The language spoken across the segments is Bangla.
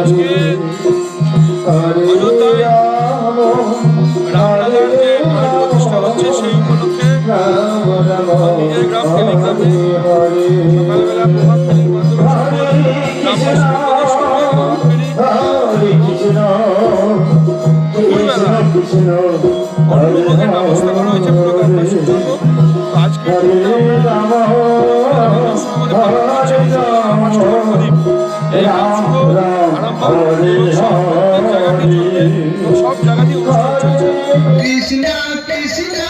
আজকে রামলালার প্রতিষ্ঠা হচ্ছে সেই উপলক্ষে নিজের গ্রাম সকালবেলা মহাপ্রের মাধ্যমে সকলে Jessica.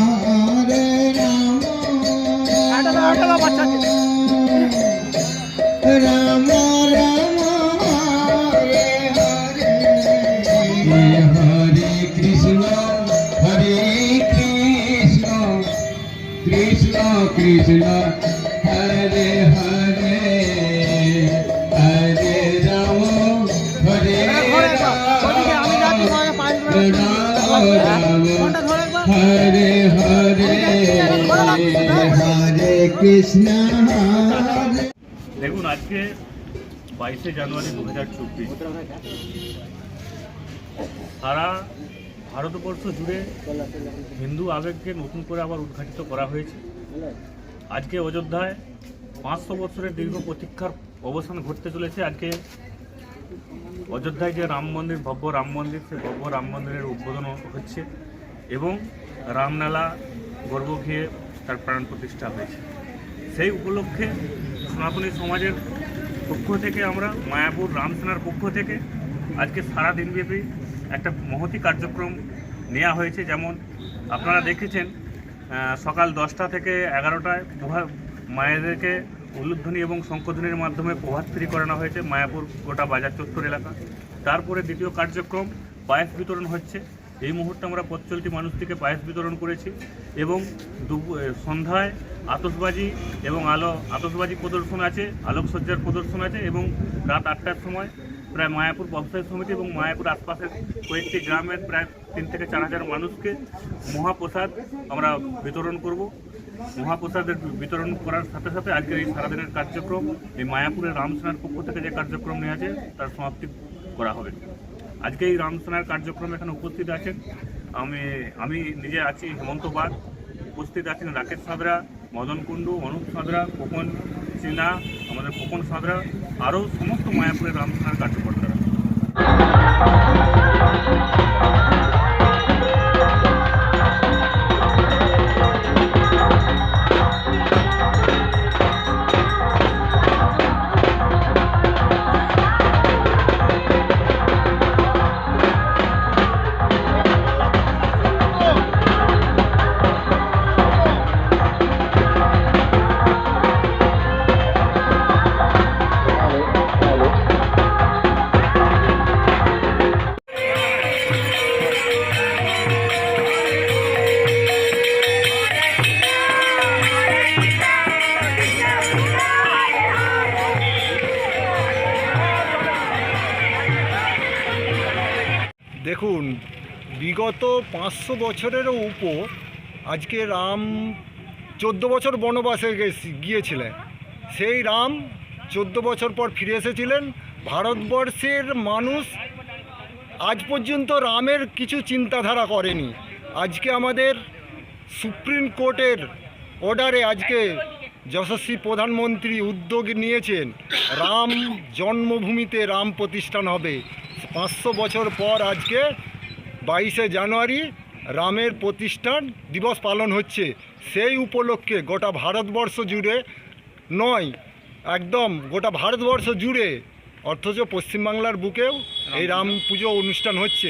কৃষ্ণ হরে হরে হরে রাম হরে রাম রাম হরে হরে হরে কৃষ্ণ। দেখুন আজকে বাইশে জানুয়ারি দু হাজার চব্বিশ। সারা ভারতবর্ষ জুড়ে হিন্দু আবেগকে নতুন করে আবার উদ্ঘাটিত করা হয়েছে। আজকে অযোধ্যায় পাঁচশো বছরের দীর্ঘ প্রতীক্ষার অবসান ঘটতে চলেছে। আজকে অযোধ্যায় যে রাম মন্দির, ভব্য রাম মন্দির, সেই ভব্য রাম মন্দিরের উদ্বোধন হচ্ছে এবং রামনালা গর্ব ঘিয়ে তার প্রাণ প্রতিষ্ঠা হয়েছে। সেই উপলক্ষে সনাতনী সমাজের পক্ষ থেকে আমরা, মায়াপুর রামসেনার পক্ষ থেকে আজকে সারা দিনব্যাপী একটা মহতি কার্যক্রম নেওয়া হয়েছে। যেমন আপনারা দেখেছেন সকাল দশটা থেকে এগারোটায় মায়েদেরকে উলুধ্বনি এবং শঙ্খধ্বনির মাধ্যমে প্রভাত ফেরি করানো হয়েছে মায়াপুর গোটা বাজার চত্বর এলাকা। তারপরে দ্বিতীয় কার্যক্রম পায়েস বিতরণ হচ্ছে। এই মুহূর্তে আমরা পথ মানুষটিকে পায়েস বিতরণ করেছি এবং সন্ধ্যায় আতশবাজি এবং আলো আতসবাজি প্রদর্শন আছে, আলোকসজ্জার প্রদর্শন আছে এবং রাত আটটার সময় প্রায় মায়াপুর ব্যবসায়ী সমিতি এবং মায়াপুর আশপাশের কয়েকটি গ্রামের প্রায় তিন থেকে চার হাজার মানুষকে মহাপ্রসাদ আমরা বিতরণ করব। মহাপ্রসাদের বিতরণ করার সাথে সাথে আজকের এই সারাদিনের কার্যক্রম, এই মায়াপুরের রামসেনার পক্ষ থেকে যে কার্যক্রম নেওয়া আছে তার সমাপ্তি করা হবে। আজকে এই রামসেনার কার্যক্রম এখানে উপস্থিত আছেন। আমি আমি নিজে আছি হেমন্ত বাগ, উপস্থিত আছেন রাকেশ সাঁতরা, মদন কুণ্ডু অনুপ সাঁতরা খোকন সিনহা আমাদের খোকন সাঁতরা আরও সমস্ত মায়াপুরের রামসেনার কার্যকর্তারা দেখুন, বিগত পাঁচশো বছরেরও উপর আজকে রাম চোদ্দ বছর বনবাসে গিয়েছিলেন। সেই রাম চোদ্দ বছর পর ফিরে এসেছিলেন। ভারতবর্ষের মানুষ আজ পর্যন্ত রামের কিছু চিন্তাধারা করেনি। আজকে আমাদের সুপ্রিম কোর্টের অর্ডারে আজকে যশস্বী প্রধানমন্ত্রী উদ্যোগ নিয়েছেন। রাম জন্মভূমিতে রাম প্রতিষ্ঠান হবে। পাঁচশো বছর পর আজকে বাইশে জানুয়ারি রামের প্রতিষ্ঠান দিবস পালন হচ্ছে। সেই উপলক্ষে গোটা ভারতবর্ষ জুড়ে নয় একদম গোটা ভারতবর্ষ জুড়ে অথচ পশ্চিমবাংলার বুকেও এই রাম পুজো অনুষ্ঠান হচ্ছে।